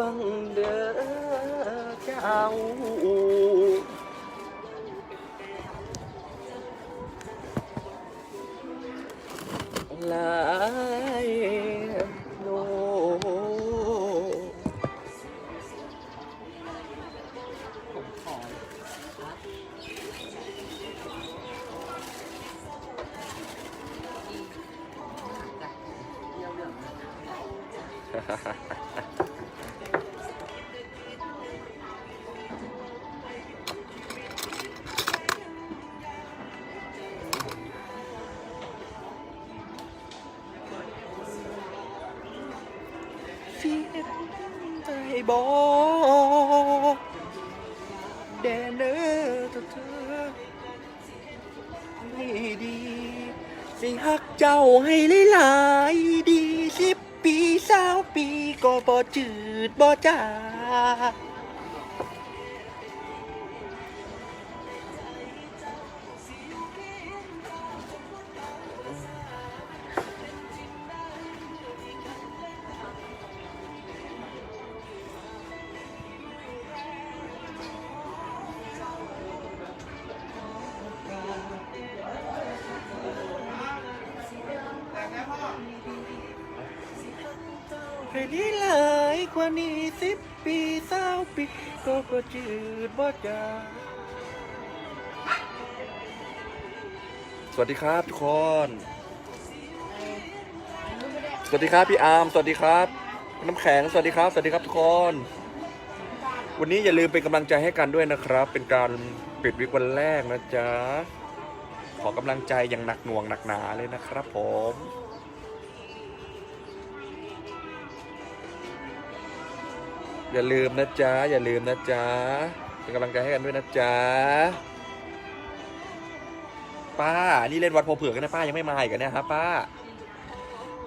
ฟังเด้อเจ้า บอแดนเนอร์เธอไม่ดี สิฮักเจ้าให้หลายๆดีสิบปีสาวปีก็บ่จืดบ่จา ได้หลายกว่านี้สิบปีสาวปีก็บ่จืดบ่จางสวัสดีครับทุกคน สวัสดีครับพี่อาร์ม สวัสดีครับ น้ำแข็ง สวัสดีครับ สวัสดีครับทุกคน วันนี้อย่าลืมเป็นกำลังใจให้กันด้วยนะครับ เป็นการปิดวิกวันแรกนะจ๊ะ ขอกำลังใจอย่างหนักหน่วงหนักหนาเลยนะครับผม อย่าลืมนะจ๊ะ อย่าลืมนะจ๊ะ เป็นกำลังใจให้กันด้วยนะจ๊ะ ป้า นี่เล่นวัดโพเผือกกันนะป้ายังไม่มาอีกเหรอเนี่ยฮะป้า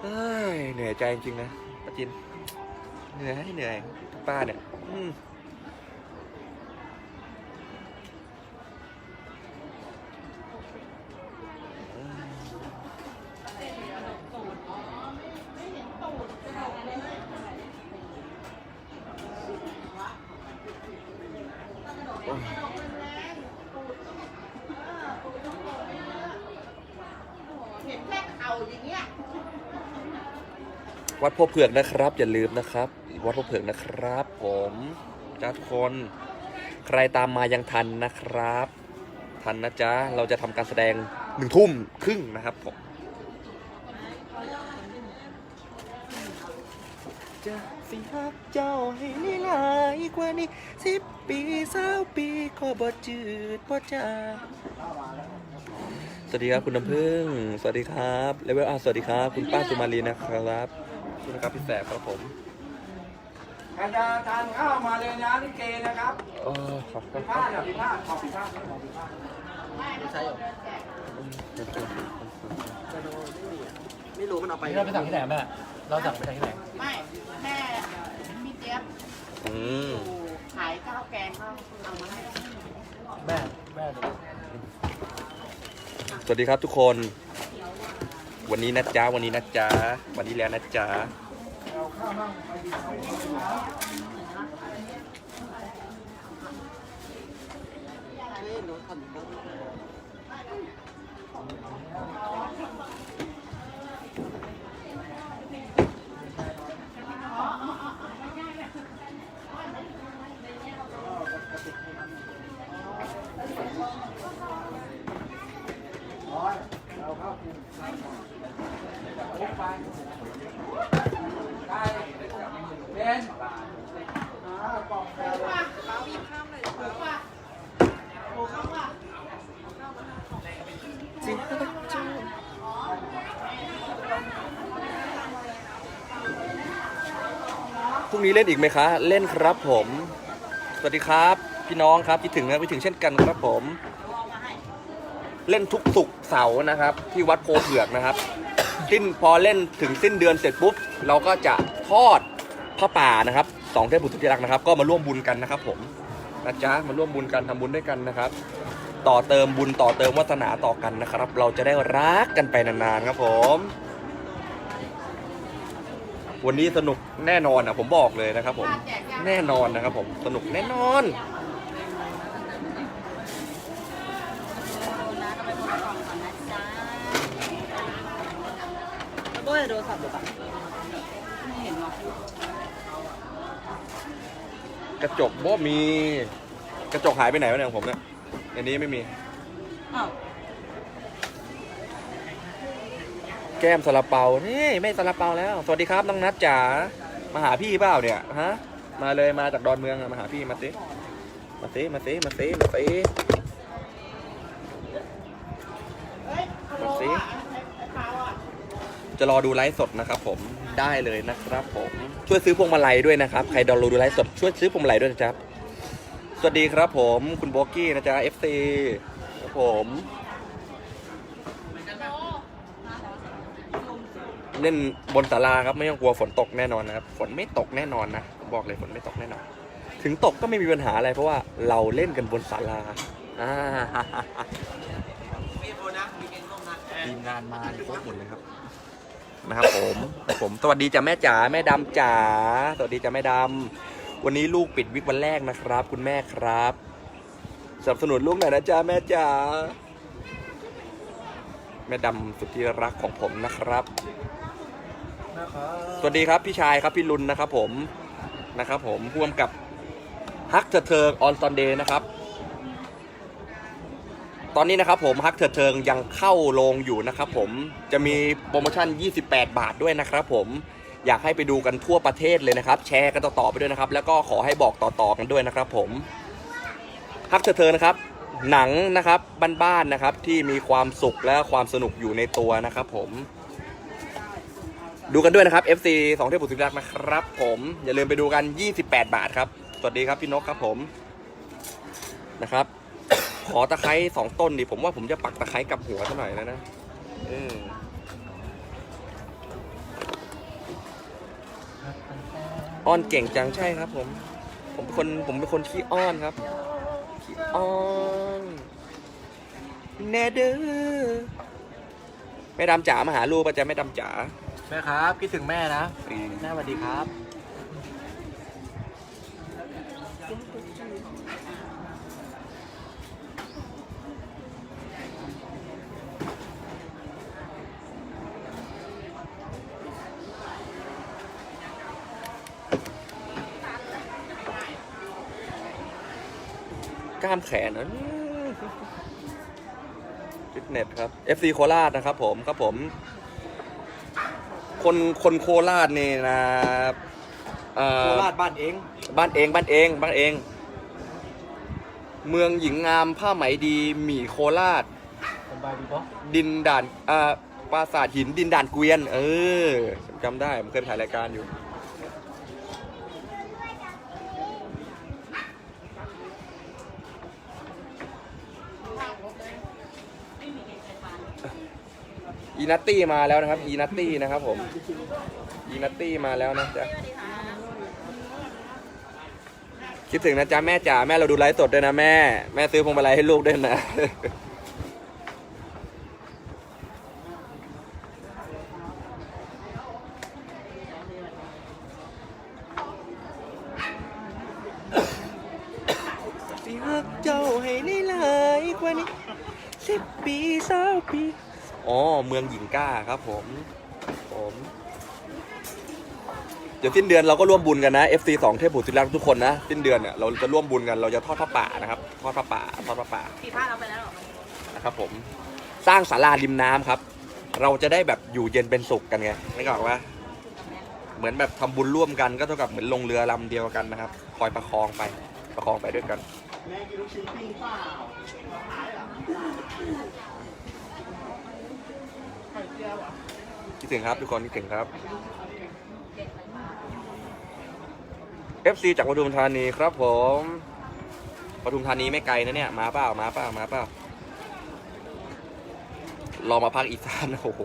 เอ้ยเหนื่อยใจจริงๆนะป้าจิน เหนื่อยเหนื่อยป้าเนี่ย อืมโอ้ย เห็นแค่เข่าอย่างเงี้ย วัดโพเผือกนะครับ อย่าลืมนะครับ วัดโพเผือกนะครับ ผมจ้าทุกคน ใครตามมายังทันนะครับ ทันนะจ๊ะ เราจะทำการแสดงหนึ่งทุ่มครึ่งนะครับผมจะสิฮักเจ้าให้หลายกว่านี้สิบปีสาวปีก็บ่จืดบ่จางสวัสดีครับคุณน้ำพึ่ง สวัสดีครับเลเวลอาสวัสดีครับ คุณป้าสุมาลีนะครับ สวัสดีครับพี่แสบครับผมใครจะทานข้าวมาเลยนะลิเกนะครับโอ้ขอบคุผิณดคพรัลาบดอย่าผิดพลาดขอผิดพลาดขอผิดพลาดไม่ใช่หรอไม่รู้มันเอาไปเราไปสั่งที่ไหนแม่ เราสั่งไปสั่งที่ไหนไม่แม่พี่เจี๊ยบอืมอยู่ขายข้าวแกงเขาเอามาให้แม่ แม่ดูสวัสดีครับทุกคน วันนี้นะจ๊ะวันนี้นะจ๊ะวันนี้แล้วนะจ๊ะ นี้เล่นอีกไหมคะ เล่นครับผม สวัสดีครับ พี่น้องครับคิดถึงนะคิดถึงเช่นกันครับผม เล่นทุกสุกเสาร์นะครับ ที่วัดโพเผือกนะครับ สิ้นพอเล่นถึงสิ้นเดือนเสร็จปุ๊บ เราก็จะทอดผ้าป่านะครับสองเทพบุตรที่รักนะครับ ก็มาร่วมบุญกันนะครับ ผมนะจ๊ะมาร่วมบุญกันทำบุญด้วยกันนะครับ ต่อเติมบุญต่อเติมวาสนาต่อกันนะครับ เราจะได้รักกันไปนานๆครับผม วันนี้สนุกแน่นอนอะผมบอกเลยนะครับผมค่าแจกยาแน่นอนนะครับผมสนุกแน่นอนโบ้ยโทรศัพท์หรือเปล่าไม่เห็นหรอกกระจกบ่มี กระจกหายไปไหนวะเนี่ยของผมเนี่ยอันนี้ไม่มีอ้าว แก้มซาลาเปา นี่ไม่ซาลาเปาแล้ว สวัสดีครับน้องนัทจ๋า มาหาพี่เปล่าเนี่ยฮะ มาเลยมาจากดอนเมืองอะมาหาพี่มาสิมาสิมาสิมาสิมาสิมาสิจะรอดูไลฟ์สดนะครับผม ได้เลยนะครับผม ช่วยซื้อพวงมาลัยด้วยนะครับ ใครดอลโหลดดูไลฟ์สด ช่วยซื้อพวงมาลัยด้วยนะครับ สวัสดีครับผม คุณโบกี้นะจ๊ะ FC ครับผม เล่นบนศาลาครับไม่ต้องกลัวฝนตกแน่นอนนะครับฝนไม่ตกแน่นอนนะผมบอกเลยฝนไม่ตกแน่นอน ถึงตกก็ไม่มีปัญหาอะไรเพราะว่าเราเล่นกันบนศาลาอ่าทีมงานมาครบหมดเลยครับนะครับผมครับผมสวัสดีจ้ะแม่จ๋าแม่ดำจ๋าสวัสดีจ้ะแม่ดำวันนี้ลูกปิดวิกวันแรกนะครับ คุณแม่ครับสนับสนุนลูกหน่อยนะจ๊ะแม่จ๋าแม่ดำสุดที่รักของผมนะครับนะครับ สวัสดีครับพี่ชายครับพี่ลุนนะครับผมนะครับผมพ่วมกับฮักเธอเทิงออนซอนเดย์นะครับ ตอนนี้นะครับผมฮักเธอเทิงยังเข้าโรงอยู่นะครับผมจะมีโปรโมชั่น 28 บาทด้วยนะครับผมอยากให้ไปดูกันทั่วประเทศเลยนะครับ แชร์กันต่อๆไปด้วยนะครับ แล้วก็ขอให้บอกต่อๆกันด้วยนะครับ ผมฮักเธอเทิงนะครับหนังนะครับบ้านๆนะครับที่มีความสุขและความสนุกอยู่ในตัวนะครับผม ดูกันด้วยนะครับ FC สองเทพบุตรสุรักษ์นะครับผมอย่าลืมไปดูกัน 28 บาทครับ สวัสดีครับพี่นกครับผมนะครับ ขอตะไคร้สองต้นดิผมว่าผมจะปักตะไคร้กับหัวซะหน่อยแล้วนะเอออ้อนเก่งจังใช่ครับ ผม ผมเป็นคนผมเป็นคนขี้อ้อนครับขี้อ้อนแนเด้อแม่ดำจ๋ามาหาลูกปะจ๊ะแม่ดำจ๋า ม่ครับคิดถึงแม่นะอืมแม่สวัสดีครับกล้ามแขนนะฟิตเนสครับ FC โคราชนะครับผม ครับผม คนคนโคราชนี่นะเอ่อโคราชบ้านเอง บ้านเองบ้านเองบ้านเอง เมืองหญิงงามผ้าไหมดีหมี่โคราช สบายดีปะดินด่านอ่าปราสาทหินดินด่านเกวียน เออผมจำได้ผมเคยไปถ่ายรายการอยู่ อีนัตตี้มาแล้วนะครับ อีนัตตี้นะครับผม อีนัตตี้มาแล้วนะจ๊ะคิดถึงนะจ๊ะแม่จ๋าแม่เราดูไลฟ์สดด้วยนะแม่ แม่ซื้อพวงมาลัยให้ลูกด้วยนะ ครับผมผม เดี๋ยวสิ้นเดือนเราก็ร่วมบุญกันนะ FC สองเทพบุตรศิลาทุกคนนะสิ้นเดือนเนี่ยเราจะร่วมบุญกันเราจะทอดผ้าป่านะครับทอดผ้าป่าทอดผ้าป่าปีพาเราไปแล้วเหรอนะครับผมสร้างศาลาริมน้ำครับ เราจะได้แบบอยู่เย็นเป็นสุขกันไงไม่บอกว่าเหมือนแบบทำบุญร่วมกันก็เท่ากับเหมือนลงเรือลำเดียวกันนะครับ คอยประคองไปประคองไปด้วยกันแม่กินลูกชิ้นปิ้งเปล่าขายเหรอไข่เจียวเหรอ คิดถึงครับทุกคนคิดถึงครับ FC จากปทุมธานีครับผมปทุมธานีไม่ไกลนะเนี่ย มาเปล่ามาเปล่ามาเปล่ารอมาพักอีสานโอ้โห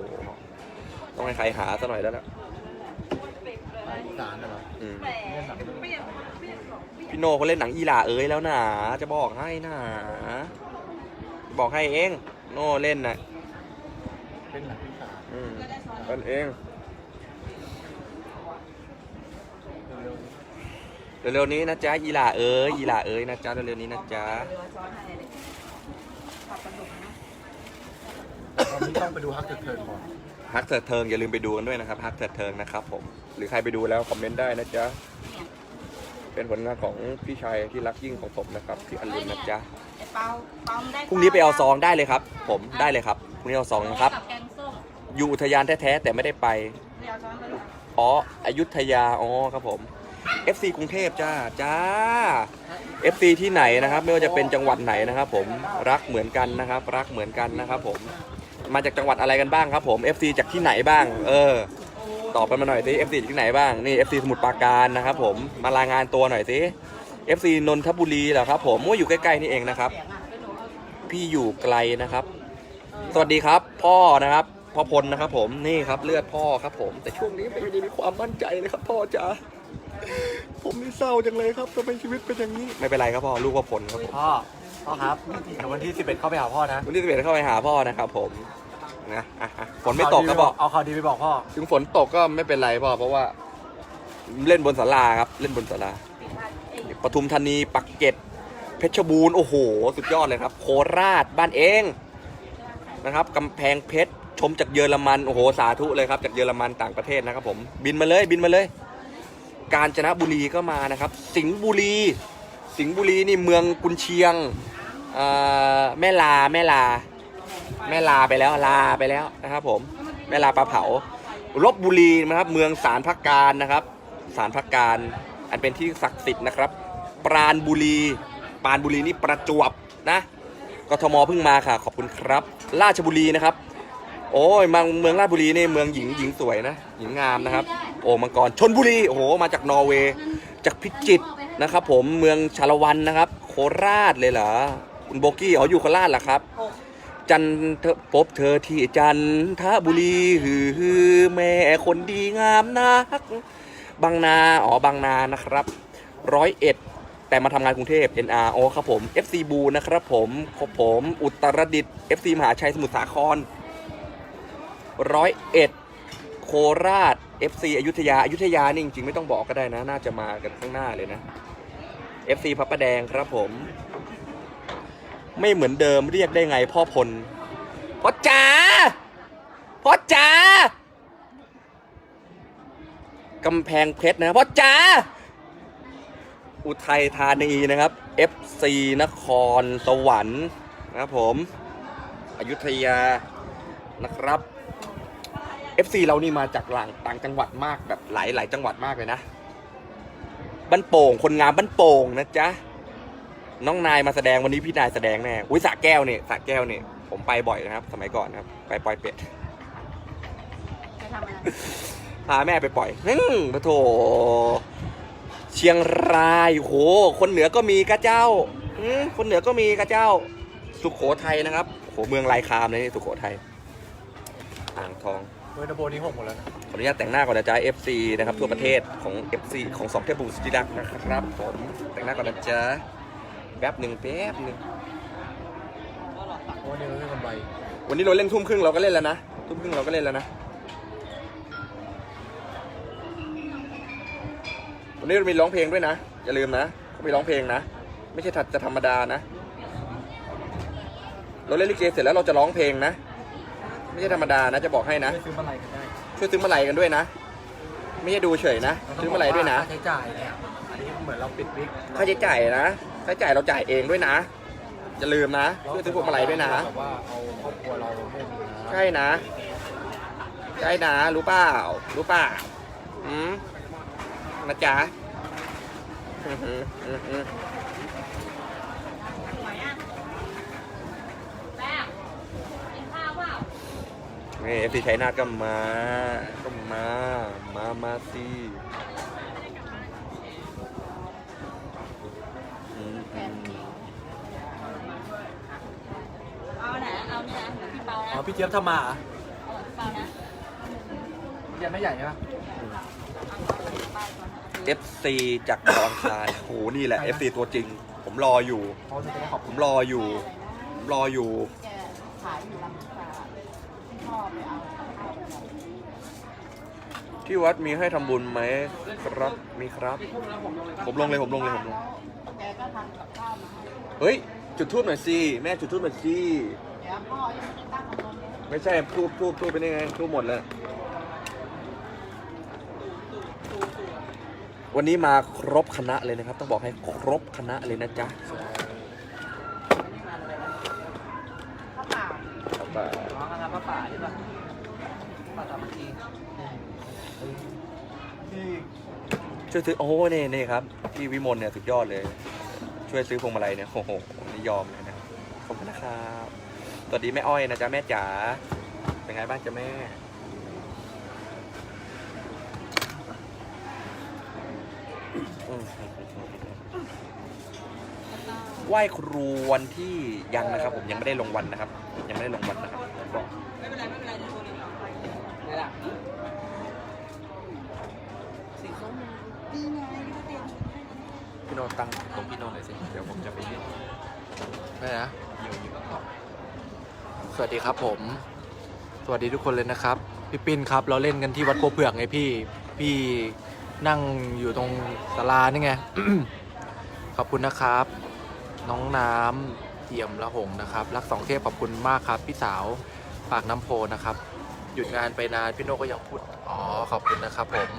ต้องให้ใครหาซะหน่อยแล้วนะอีสานเหรออืมเล่นหนังพี่โนเขาเล่นหนังอีหลาเอ้ยแล้วนะจะบอกให้นะ บอกให้เอง โน่เล่นนะเล่นหนัง อีสานอืมเล่นเองเเร็วๆนี้นะจ๊ะอีหล่าเอ้ยอีหล่าเอ้ยนะจ๊ะเร็วๆนี้นะจ๊ะตอนนี้ต้องไปดูฮักเกิดเทิร์นก่อนฮักเถิดเทิงอย่าลืมไปดูกันด้วยนะครับฮักเถิดเทิงนะครับผมหรือใครไปดูแล้วคอมเมนต์ได้นะจ๊ะเป็นผลงานของพี่ชายที่รักยิ่งของผมนะครับพี่อรุณนะจ๊ะไอ้เปาเปามึงได้พรุ่งนี้ไปเอาซองได้เลยครับ ผมได้เลยครับพรุ่งนี้เอาซองนะครับกับแกงส้ม อยู่อุทยานแท้ๆแต่ไม่ได้ไป อ๋อ อยุธยา อ๋อครับผม FC กรุงเทพจ้า จ้า FC ที่ไหนนะครับ ไม่ว่าจะเป็นจังหวัดไหนนะครับผมรักเหมือนกันนะครับ รักเหมือนกันนะครับผม มาจากจังหวัดอะไรกันบ้างครับผม FC จากที่ไหนบ้าง เออ ตอบกันมาหน่อยสิ FC จากที่ไหนบ้าง นี่ FC สมุทรปราการนะครับผม มารายงานตัวหน่อยสิ FC นนทบุรีเหรอครับผมว่าอยู่ใกล้ๆนี่เองนะครับ พี่อยู่ไกลนะครับ สวัสดีครับ พ่อนะครับ พ่อพลนะครับผมนี่ครับเลือดพ่อครับผม แต่ช่วงนี้ไม่ได้มีความมั่นใจเลยครับพ่อจ๋าผมนี่เศร้าจังเลยครับทำไมชีวิตเป็นอย่างนี้ไม่เป็นไรครับพ่อลูกพ่อพลครับผมพ่อ พ่อครับเดี๋ยววันที่ 11 เข้าไปหาพ่อนะวันที่สิบเอ็ดเข้าไปหาพ่อนะครับผมนะอะอะฝนไม่ตกก็บอกเอาข่าวดีไปบอกพ่อ ถึงฝนตกก็ไม่เป็นไรพ่อเพราะว่า เล่นบนศาลาครับ เล่นบนศาลาปทุมธานีปักเกร็ดเพชรบูรณ์โอ้โห สุดยอดเลยครับ โคราชบ้านเองนะครับกำแพงเพชร ชมจากเยอรมันโอ้โหสาธุเลยครับจากเยอรมันต่างประเทศนะครับผมบินมาเลยบินมาเลย กาญจนบุรีก็มานะครับ สิงห์บุรี สิงห์บุรีนี่เมืองกุนเชียงแม่ลาแม่ลา แม่ลาไปแล้วลาไปแล้วนะครับ ผมแม่ลาปลาเผาลบบุรีนะครับ เมืองสารพักการนะครับ สารพักการอันเป็นที่ศักดิ์สิทธิ์นะครับ ปราณบุรี ปราณบุรีนี่ประจวบนะกทมเพิ่งมาค่ะ ขอบคุณครับ ราชบุรีนะครับ โอ้ยมาเมืองราชบุรีนี่เมืองหญิงหญิงสวยนะ หญิงงามนะครับ โอ้มังกรชนบุรีโอ้โหมาจากนอร์เวย์จากพิจิตรนะครับ ผมเมืองชาละวันนะครับ โคราชเลยเหรอคุณโบกี้อ๋ออยู่โคราชเหรอครับ จันทพบเธอที่จันทบุรีฮือฮือแม่คนดีงามนักบางนาอ๋อบางนานะครับร้อยเอ็ดแต่มาทำงานกรุงเทพ NR อ๋อครับผม FC บูนะครับผมครับผมอุตรดิตถ์ FC มหาชัยสมุทรสาคร ร้อยเอ็ดโคราช FC อยุธยาอยุธยานี่จริงๆไม่ต้องบอกก็ได้นะ น่าจะมากันข้างหน้าเลยนะ FC พระประแดงครับผม ไม่เหมือนเดิมเรียกได้ไงพ่อพลพ่อจ๋าพ่อจ๋ากำแพงเพชรนะพ่อจ๋าอุทัยธานีนะครับ FC นครสวรรค์นะครับผม อยุธยานะครับ FC เรานี่มาจากหลังต่างจังหวัดมากแบบหลายหลายจังหวัดมากเลยนะบ้านโป่งคนงามบ้านโป่งนะจ๊ะน้องนายมาแสดงวันนี้พี่นายแสดงแน่อุ้ยสระแก้วเนี่ยสระแก้วเนี่ยผมไปบ่อยนะครับ สมัยก่อนนะครับ ไปปล่อยเป็ดไปทำอะไรพาแม่ไปปล่อยฮึ่งพระโถเชียงรายโหคนเหนือก็มีกระเจ้าอืมคนเหนือก็มีกระเจ้า สุขโขทัยนะครับโหเมืองลายคามเลยนี่สุขโขทัยอ่างทอง เวอร์นโบนี่หกหมดแล้วนะขออนุญาตแต่งหน้าก่อนนะจ๊ะ FC นะครับทั่วประเทศของ FC ของสองเทพบุตรสุธิรักษ์นะครับผมแต่งหน้าก่อนนะจ๊ะแป๊บหนึ่งแป๊บหนึ่งเพราะว่าเนี่ยเราเล่นกันใบวันนี้เราเล่นทุ่มครึ่งเราก็เล่นแล้วนะทุ่มครึ่งเราก็เล่นแล้วนะวันนี้เรามีร้องเพลงด้วยนะ อย่าลืมนะเขามีร้องเพลงนะ ไม่ใช่ถัดจะธรรมดานะ เราเล่นลิเกเสร็จแล้วเราจะร้องเพลงนะ ไม่ใช่ธรรมดานะจะบอกให้นะไปซื้อมาลัยกันได้ช่วยซื้อมาลัยกันด้วยนะ ไม่ใช่ดูเฉยนะ ซื้อมาลัยด้วยนะ ค่าใช้จ่ายเนี่ยอันนี้เหมือนเราปิดวิกค่าใช้จ่ายนะค่าใช้จ่ายเราจ่ายเองด้วยนะอย่าลืมนะช่วยซื้อพวงมาลัยด้วยนะ แบบว่าเอาครอบครัวเราไม่มีนะใช่นะ ใช่นะ รู้เปล่ารู้เปล่าอืมนะจ๊ะอื้อหืออื้อหือ ไหนอะแป้งกินข้าวเปล่า นี่เอฟซีชัยนาทก็มา ก็มา มา มาสิอืมอืมเอาไหนเอาเนี่ยนะพี่เปานะอ๋อพี่เจี๊ยบทำมาเหรอเออพี่เปานะพี่เจี๊ยบไม่ใหญ่ใช่ปะ เอฟซีจากดอนคาย โห นี่แหละ FC ตัวจริง ผมรออยู่ เขาจะได้ขอบผคุณมรออยู่ ผมรออยู่ แกขายอยู่ลำพาพ่อไปเอาข้าวไป ที่วัดมีให้ทำบุญไหมครับมีครับ ผมลงเลยผมลงเลยผมลงแกก็ทำกับข้าวมาให้เฮ้ยจุดทูบหน่อยสิแม่จุดทูบหน่อยสิเดี๋ยวพ่อยังไม่ได้ตั้งขบวนเลยไม่ใช่ทูบทูบทูบเป็นยังไงทูบหมดแล้ววันนี้มาครบคณะเลยนะครับ ต้องบอกให้ครบคณะเลยนะจ๊ะ ข้าวเปล่า น้องคณะป้าป่าใช่ปะป้าทำเมื่อกี้ที่ ช่วยซื้อโอ้นี่นี่ครับพี่วิมลเนี่ยสุดยอดเลย ช่วยซื้อพวงมาลัยเนี่ยโอ้โหนี่ยอมเลยนะขอบคุณนะครับสวัสดีแม่อ้อยนะจ๊ะแม่จ๋าเป็นไงบ้างจ๊ะแม่ไหว้ครูวันที่ยังนะครับ ผมยังไม่ได้ลงวันนะครับ ยังไม่ได้ลงวันนะครับบอกนี่แหละสีส้ม ดีไงก็เตรียมพี่โนตั้งตรงพี่โนหน่อยสิ เดี๋ยวผมจะไปยื่นไม่นะสวัสดีครับผม สวัสดีทุกคนเลยนะครับ พี่ปิ้นครับ เราเล่นกันที่วัดโพเผือกไงพี่ พี่นั่งอยู่ตรงศาลานี่ไง ขอบคุณนะครับ น้องน้ำเอี่ยมละหงนะครับ รักสองเทพขอบคุณมากครับ พี่สาวปากน้ำโพนะครับ หยุดงานไปนานพี่โนก็ยังพูด อ๋อ ขอบคุณนะครับผม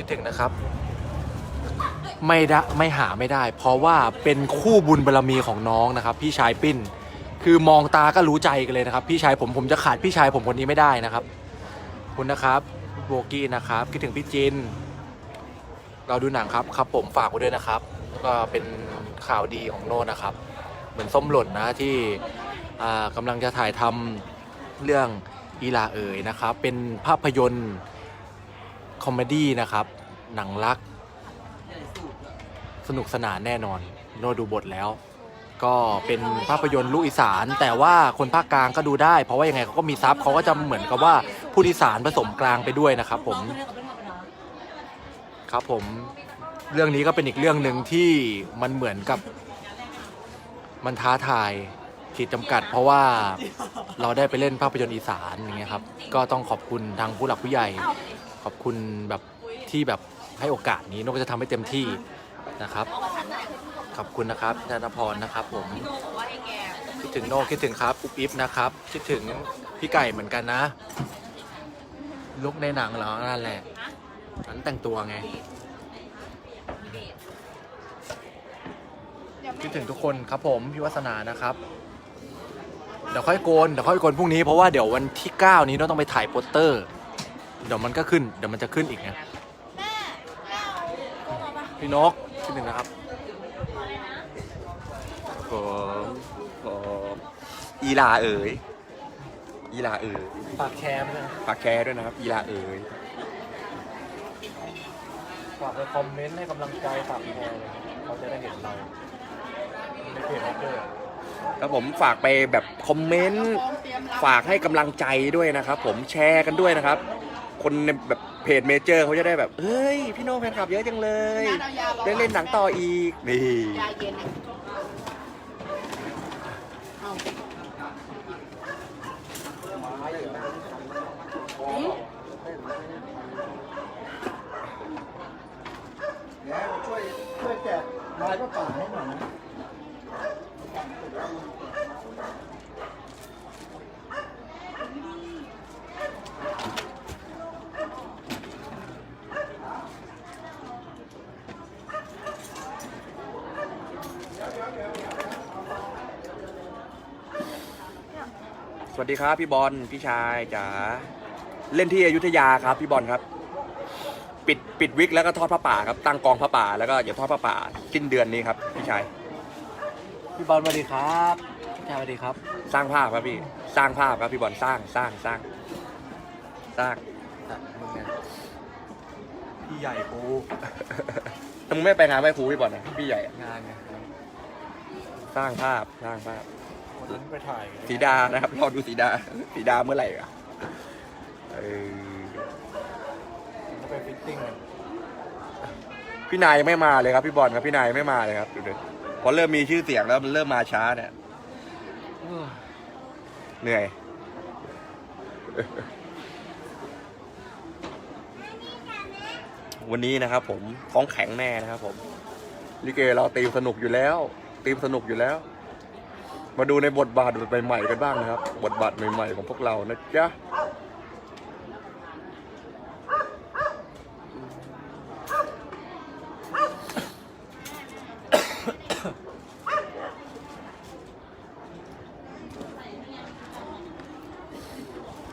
คิดถึงนะครับ ไม่ได้ไม่หาไม่ได้ เพราะว่าเป็นคู่บุญบารรมีของน้องนะครับ พี่ชายปิ้น คือมองตาก็รู้ใจกันเลยนะครับ พี่ชายผมผมจะขาดพี่ชายผมคนนี้ไม่ได้นะครับคุณนะครับโบกี้นะครับคิดถึงพี่จิน เราดูหนังครับครับ ผมฝากไว้ด้วยนะครับ ก็เป็นข่าวดีของโน่นนะครับ เหมือนส้มหล่นนะที่อ่ากำลังจะถ่ายทำเรื่องอีลาเอ๋ยนะครับ เป็นภาพยนตร์ คอมเมดี้นะครับ หนังรัก สนุกสนานแน่นอน โนดูบทแล้ว ก็เป็นภาพยนตร์ลูกอีสาน แต่ว่าคนภาคกลางก็ดูได้ เพราะว่ายังไงเขาก็มีซับเขาก็จะเหมือนกับว่าผู้อีสานผสมกลางไปด้วยนะครับผม ครับผม เรื่องนี้ก็เป็นอีกเรื่องหนึ่งที่มันเหมือนกับ มันท้าทายขีดจำกัด เพราะว่าเราได้ไปเล่นภาพยนตร์อีสานอย่างเงี้ยครับ ก็ต้องขอบคุณทางผู้หลักผู้ใหญ่ ขอบคุณแบบที่แบบให้โอกาสนี้นกก็จะทำให้เต็มที่นะครับ ขอบคุณนะครับธนพรนะครับผมคิดถึงโนคิดถึงครับ อุ๊บอิ๊บนะครับ คิดถึงพี่ไก่เหมือนกันนะลุกในหนังเหรอนั่นแหละฉันแต่งตัวไง คิดถึงทุกคนครับผมพี่วัฒนานะครับ เดี๋ยวค่อยโกนเดี๋ยวค่อยโกนพรุ่งนี้เพราะว่าเดี๋ยววันที่ 9 นี้เราต้องไปถ่ายโปสเตอร์ เดี๋ยวมันก็ขึ้น เดี๋ยวมันจะขึ้นอีกนะพี่นกคิดถึงนะครับผมผมอีลาเอ๋ยอีลาเอ๋ยปากแคมนะฝากแคร์ด้วยนะครับ อีลาเอ๋ยฝากไปคอมเมนต์ให้กำลังใจฝากแคร์เลยเขาจะได้เห็นเราในเพจแฮกเกอร์แล้วผมฝากไปแบบคอมเมนต์ ฝากให้กำลังใจด้วยนะครับ ผมแชร์กันด้วยนะครับ คนในแบบเพจเมเจอร์เขาจะได้แบบ เฮ้ย พี่โน่แฟนคลับเยอะจังเลย ได้เล่นหนังต่ออีก นี่ ยาเย็นอะเอา เดี๋ยวช่วยช่วยแจกลายก็ป่าให้หน่อยนะ สวัส ดีครับพี่บอลพี่ชายจ๋าเล่นที่อยุธยาครับพี่บอลครับ ปิดปิดวิกแล้วก็ทอดผ้าป่าครับตั้งกองผ้าป่าแล้วก็เดี๋ยวทอดผ้าป่าสิ้นเดือนนี้ครับพี่ชายพี่บอลสวัสดีครับพี่ชายสวัสดีครับ สร้างภาพครับพี่สร้างภาพครับพี่บอลสร้างสร้างสร้างสร้างอะมึงไงพี่ใหญ่กูถ้ามึงไม่ไปงานไหว้ครูพี่บอลนะพี่ใหญ่อะงานไงสร้างภาพสร้างภาพ วันนั้นไปถ่ายสีดานะครับรอดูสีดาสีดาเมื่อไหร่อะเออก็ไปฟิตติ้งกันพี่นายยังไม่มาเลยครับพี่บอลครับพี่นายยังไม่มาเลยครับดูดิพอเริ่มมีชื่อเสียงแล้วมันเริ่มมาช้าเนี่ยเออเหนื่อย วันนี้นะครับผมท้องแข็งแน่นะครับผมลิเกเราตีมสนุกอยู่แล้วตีมสนุกอยู่แล้ว มาดูในบทบาทใหม่ๆกันบ้างนะครับ บทบาทใหม่ๆของพวกเรานะจ๊ะ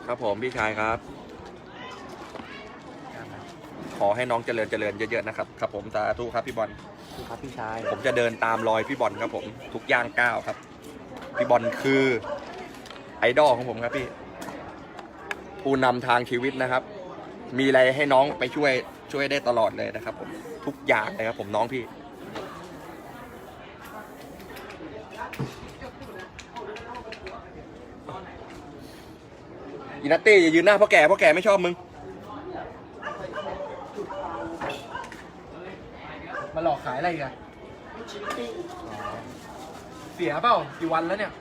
ครับผมพี่ชายครับ ขอให้น้องเจริญเจริญเยอะๆนะครับครับผมสาธุครับพี่บอลครับพี่ชาย ผมจะเดินตามรอยพี่บอลครับผมทุกย่างก้าวครับ พี่บอลคือไอดอลของผมครับพี่ ผู้นำทางชีวิตนะครับ มีอะไรให้น้องไปช่วยช่วยได้ตลอดเลยนะครับ ผมทุกอย่างเลยครับผมน้องพี่อีนัตตี้อย่ายืนหน้าพ่อแก่พ่อแก่ไม่ชอบมึง มาหลอกขายอะไรกัน เสียเปล่ากี่วันแล้วเนี่ย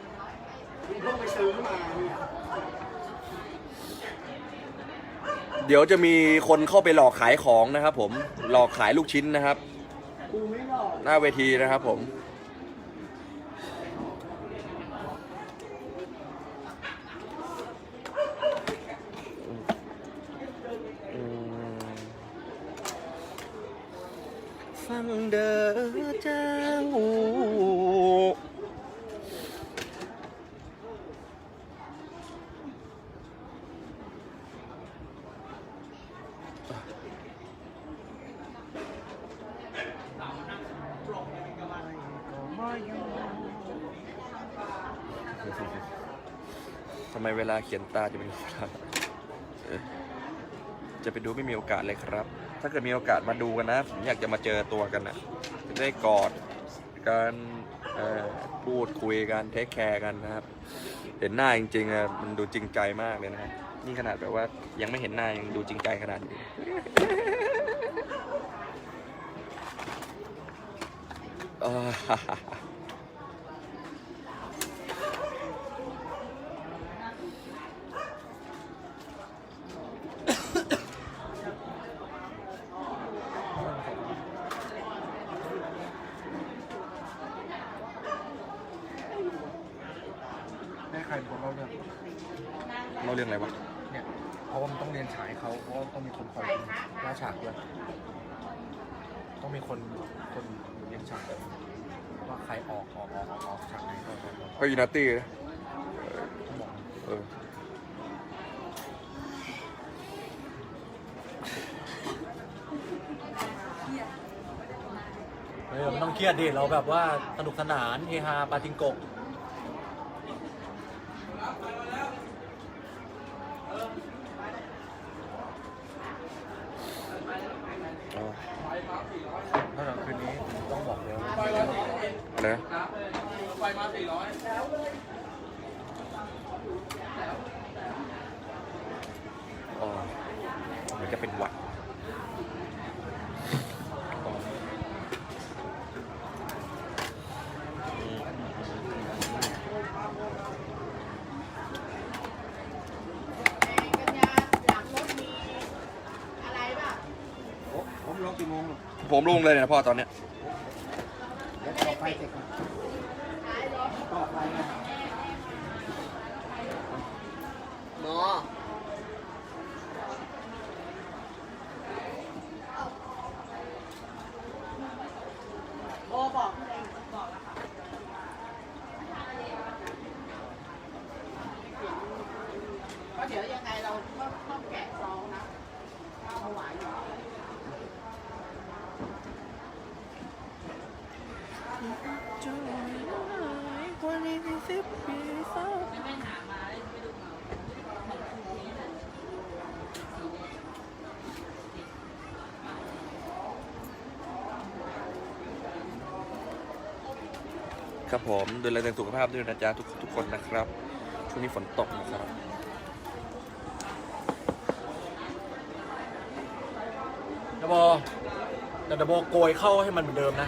เพิ่งไปซื้อมาเนี่ยเดี๋ยวจะมีคนเข้าไปหลอกขายของนะครับผมหลอกขายลูกชิ้นนะครับ กูไม่หลอก หน้าเวทีนะครับผม ฟังเด้อเจ้า ทำไมเวลาเขียนตาจะเป็นอย่างนั้นจะไปดูไม่มีโอกาสเลยครับ ถ้าเกิดมีโอกาสมาดูกันนะ ผมอยากจะมาเจอตัวกันนะจะได้กอดกันพูดคุยกันเทคแคร์กันนะครับ เห็นหน้าจริงๆอะมันดูจริงใจมากเลยนะนี่ขนาดแบบว่ายังไม่เห็นหน้ายังดูจริงใจขนาดนี้อ่อ ให้ใครเป็นคนเล่าเรื่อง เล่าเรื่องอะไรวะ เนี่ย เพราะว่ามัน ต้องเรียนฉายเขาเพราะว่าต้องมีคนคอยล่าฉากด้วยต้องมีคนคนเรียนฉากว่าใครออกออกออกออกออกฉากไหนก็ก็ก็ก็ยูนาตี้นะต้องบอกเออเออมันต้องเครียดดิเราแบบว่าสนุกสนานเฮฮาปาจิงโกะ อ๋อ ถ้าเราคืนนี้ต้องบอกเลยว่า อะไรนะอ๋อมันจะเป็นหวัดอ๋ออืม กัญญาหลังรถมีอะไรป่ะ ผมลงกี่โมง ผมลงเลยนะพ่อตอนเนี้ย เดี๋ยวต่อไฟเสร็จก่อนต่อไฟนะ หมอ โบบอกเองบอกแล้วค่ะก็เดี๋ยวยังไงเราก็ต้องแกะซองนะข้าวหวานอยู่ ครับผมดูแลสุขภาพด้วยนะจ๊ะทุกทุกคนนะครับ ช่วงนี้ฝนตกนะครับดับโบแต่ดับโบโกยเข้าให้มันเหมือนเดิมนะ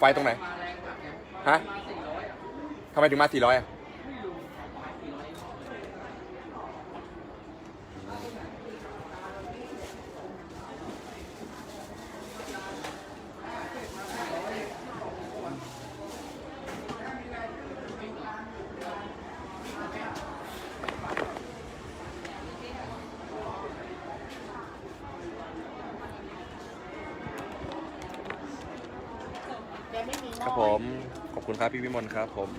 ไฟตรงไหน ฮะทำไมถึงมาสี่ร้อยอะ ขอบคุณครับพี่วิมลครับผม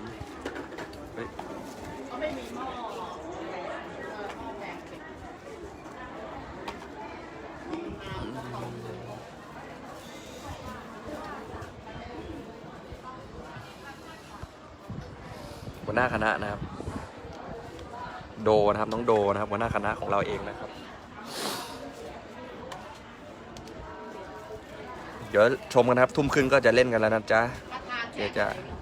หัวหน้าคณะนะครับ โดนะครับน้องโดนะครับหัวหน้าคณะของเราเองนะครับ เดี๋ยวชมกันครับ ทุ่มครึ่งก็จะเล่นกันแล้วนะจ๊ะ ปร